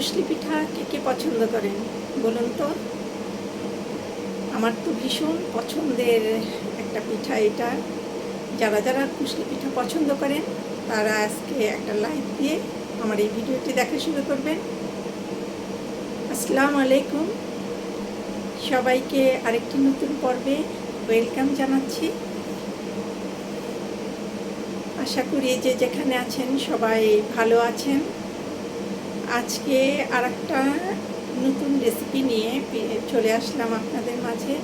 কুশলি পিঠা কে কে পছন্দ করেন? বলুন তো। আমার তো ভীষণ পছন্দের একটা পিঠা এটা। যারা যারা কুশলি পিঠা পছন্দ করেন, তারা আজকে একটা লাইক দিয়ে আমার এই ভিডিওটি দেখা শুরু করবেন। আসসালামু আলাইকুম। সবাইকে আরেকটি নতুন পর্বে ওয়েলকাম জানাচ্ছি। আশা করি যে যেখানে আছেন সবাই ভালো আছেন। আজকে আর নতুন রেসিপি নিয়ে চলে আসলাম আপনাদের মাঝে।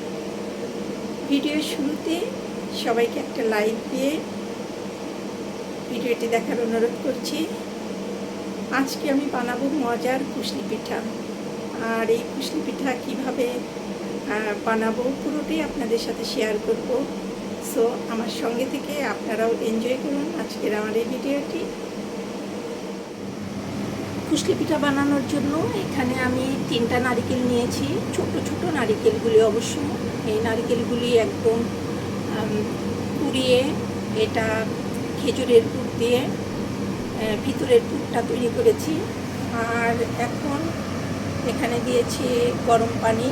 ভিডিওর শুরুতে সবাইকে একটা লাইক দিয়ে ভিডিওটি দেখার অনুরোধ করছি। আজকে আমি বানাবো মজার কুশলি পিঠা। আর এই কুশলি পিঠা কীভাবে বানাবো পুরোটাই আপনাদের সাথে শেয়ার করব। সো আমার সঙ্গে থেকে আপনারাও এনজয় করুন আজকের আমার এই ভিডিওটি। কুশলি পিঠা বানানোর জন্য এখানে আমি তিনটা নারিকেল নিয়েছি। ছোট ছোট নারিকেলগুলি অবশ্য। এই নারিকেলগুলি একদম কুড়িয়ে এটা খেজুরের পুর দিয়ে ভিতরের পুরটা তৈরি করেছি। আর এখন এখানে দিয়েছি গরম পানি,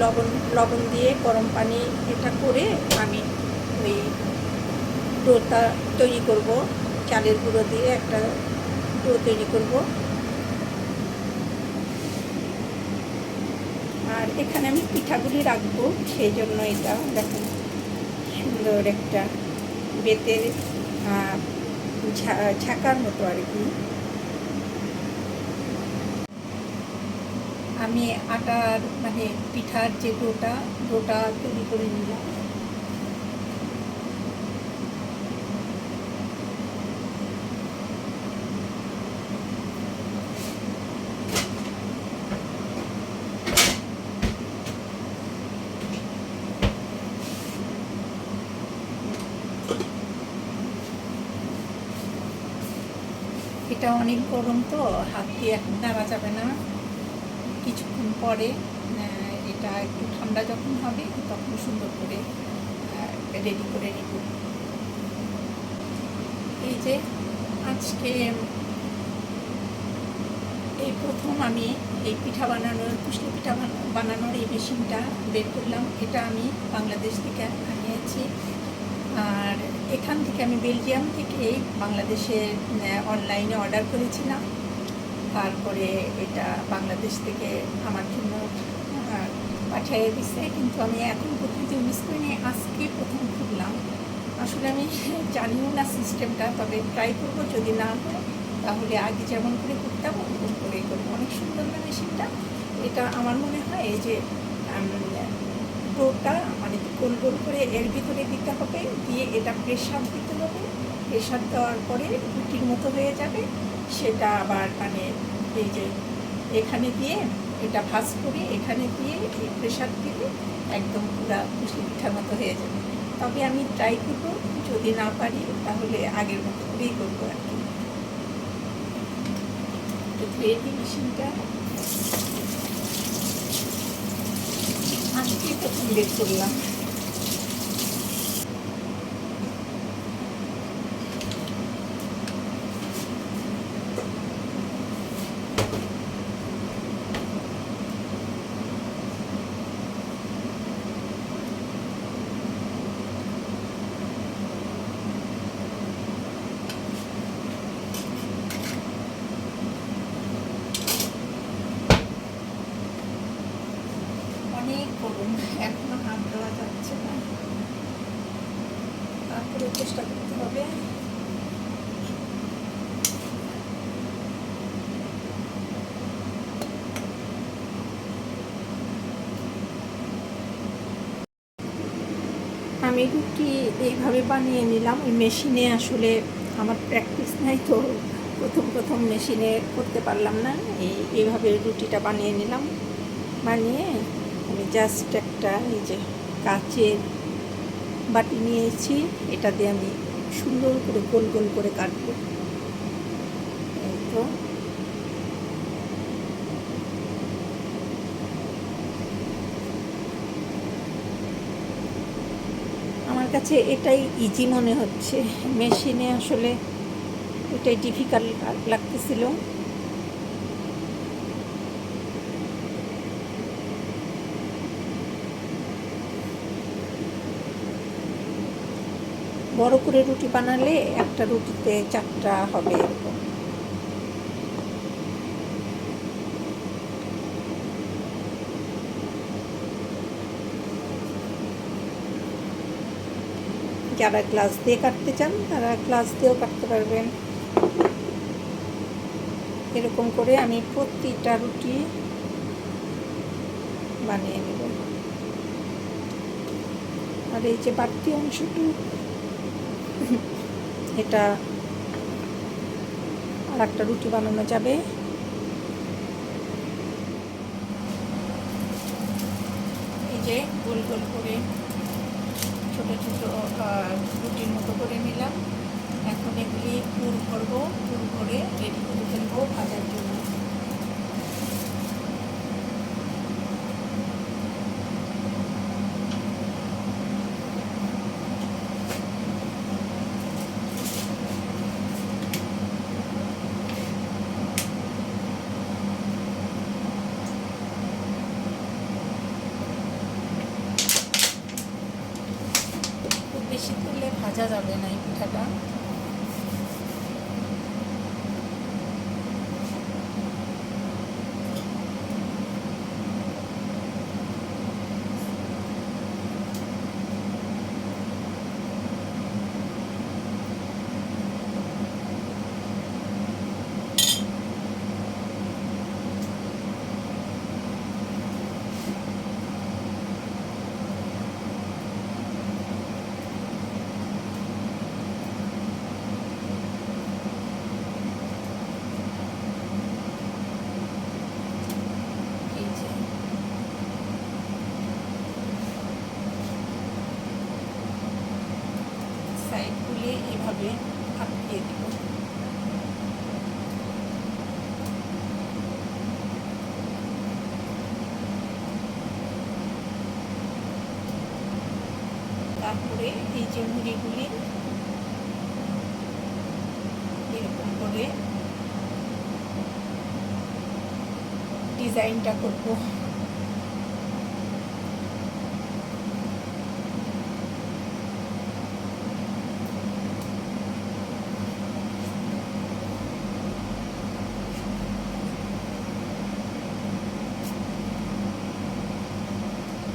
লবণ লবণ দিয়ে গরম পানি এটা করে আমি ওই ডোটা তৈরি করব। চালের গুঁড়ো দিয়ে একটা ডো তৈরি করব। আর এখানে আমি পিঠাগুলি রাখব সেই জন্য এটা দেখুন সুন্দর একটা বেতের ছাকার মতো আর কি। আমি আটার মানে পিঠার যে ডোটা ডোটা তৈরি করে নিলাম। এটা অনেক গরম তো, হাত দিয়ে এখন নাড়া যাবে না। কিছুক্ষণ পরে এটা একটু ঠান্ডা যখন হবে, তখন সুন্দর করে রেডি করে নিব। এই যে আজকে এই প্রথম আমি এই পিঠা বানানোর, কুশলি পিঠা বানানোর এই মেশিনটা বের করলাম। এটা আমি বাংলাদেশ থেকে আনিয়েছি। আর এখান থেকে আমি বেলজিয়াম থেকে এই বাংলাদেশে অনলাইনে অর্ডার করেছিলাম। তারপরে এটা বাংলাদেশ থেকে আমার জন্য পাঠিয়ে দিচ্ছে কিন্তু আমি এখন পর্যন্ত ইউজ করিনি, আজকে প্রথম খুললাম। আসলে আমি জানিও না সিস্টেমটা তবে ট্রাই করব। যদি না হয়, তাহলে আগে যেমন করে করতাম, ওরকম করে করব। অনেক সুন্দর না মেশিনটা এটা আমার মনে হয় এই যে গোল গোল করে এর ভিতরে দিতে হবে, দিয়ে এটা প্রেশার দিতে হবে। প্রেশার দেওয়ার পরে রুটির মতো হয়ে যাবে। সেটা আবার মানে এই যে এখানে দিয়ে এটা ভাজ করে এখানে দিয়ে প্রেশার দিলে একদম পুরা মুসলি পিঠার মতো হয়ে যাবে। তবে আমি ট্রাই করব, যদি না পারি তাহলে আগের মতো করেই করব আর কি। মেশিনটা আজকে প্রথম বের করলাম। অনেক গরম এখনও হাত দেওয়া যাচ্ছে না। তারপরে চেষ্টা করতে হবে। আমি রুটি এইভাবে বানিয়ে নিলাম? ওই মেশিনে আসলে আমার প্র্যাকটিস নাই তো। প্রথম প্রথম মেশিনে করতে পারলাম না। এই, এইভাবে রুটিটা বানিয়ে নিলাম। বানিয়ে আমি জাস্ট একটা এই যে কাচের বাটি নিয়েছি। এটা দিয়ে আমি সুন্দর করে গোল গোল করে কাটবো। এই তো। কাছে এটাই ইজি মনে হচ্ছে। মেশিনে আসলে এটাই ডিফিকাল্ট লাগতেছিল। বড় করে রুটি বানালে একটা রুটিতে চারটা হবে এরকম। যারা গ্লাস দিয়ে কাটতে চান, তারা গ্লাস দিয়েও কাটতে পারবেন। এরকম করে আমি প্রতিটা রুটি বানিয়ে নেব। আর এই যে বাড়তি অংশটু এটা আর একটা রুটি বানানো যাবে। এই যে গোল গোল করে ছোট ছোটো রুটির মতো করে নিলাম। এখন এগুলি পুর করব, পুর করে রেডি করে ফেলব, ভাজার জন্য খুব বেশি করলে ভাজা যাবে না এই পিঠাটা এই যে সাইডগুলি এভাবে আটকে দিব। তারপরে এই যে মুড়িগুলি এরকম করে ডিজাইনটা করব।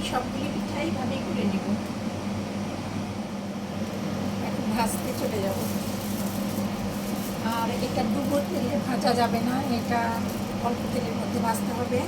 সবগুলি পিঠাই ভাবে করে নেব। এখন ভাজতে চলে যাব। আর এটা ডুবো তেলে ভাজা যাবে না, এটা অল্প তেলের মধ্যে ভাজতে হবে।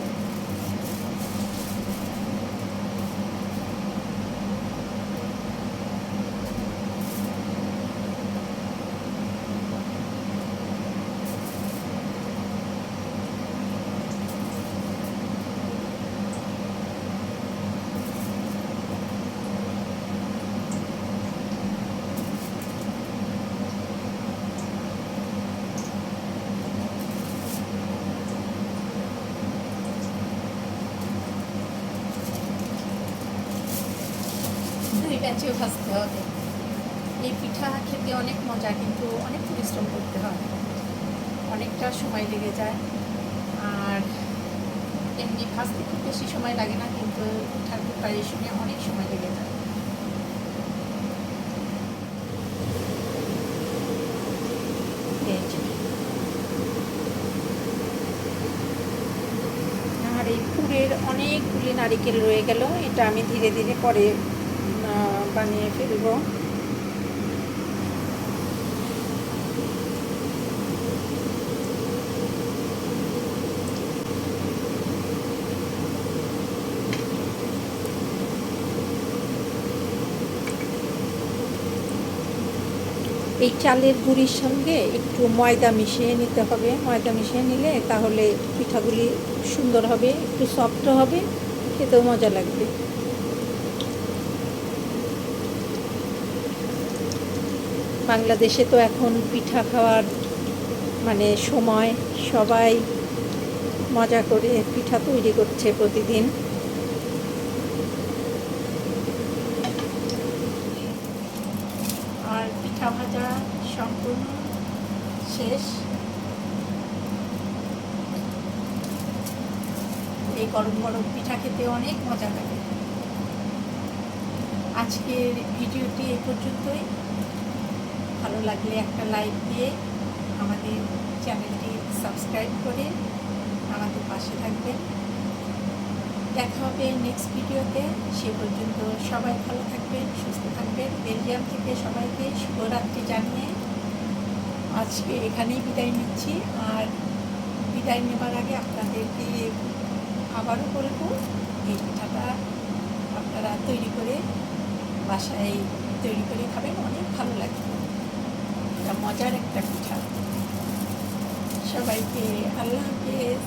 দুই ভাজতে হবে। এই পিঠা খেতে অনেক মজা, কিন্তু অনেক পরিশ্রম করতে হয়। অনেকটা সময় লেগে যায়। আর এমনি ভাজতে খুব বেশি সময় লাগে না, কিন্তু পিঠার প্রিপারেশনে অনেক সময় লেগে যায়। আর এই পুরের অনেকগুলি নারিকেল রয়ে গেল। এটা আমি ধীরে ধীরে পরে বানিয়ে ফেলব। এই চালের গুঁড়ির সঙ্গে একটু ময়দা মিশিয়ে নিতে হবে। ময়দা মিশিয়ে নিলে তাহলে পিঠাগুলি সুন্দর হবে, একটু সফট হবে, খেতেও মজা লাগবে। বাংলাদেশে তো এখন পিঠা খাওয়ার মানে সময়। সবাই মজা করে পিঠা তৈরি করছে প্রতিদিন। আর পিঠা ভাজা সম্পূর্ণ শেষ। এই গরম গরম পিঠা খেতে অনেক মজা লাগে। আজকের ভিডিওটি এই পর্যন্তই। ভালো লাগলে একটা লাইক দিয়ে আমাদের চ্যানেলটি সাবস্ক্রাইব করে আমাদের পাশে থাকবেন। দেখা হবে নেক্সট ভিডিওতে। সে পর্যন্ত সবাই ভালো থাকবেন, সুস্থ থাকবেন। বেলজিয়াম থেকে সবাইকে শুভরাত্রি জানিয়ে আজকে এখানেই বিদায় নিচ্ছি। আর বিদায় নেবার আগে আপনাদেরকে আবারও বলব, এই পিঠাটা আপনারা তৈরি করে বাসায় তৈরি করে খাবেন, অনেক ভালো লাগবে এটা মজার একটা পিঠা সবাইকে আল্লাহ হাফেজ।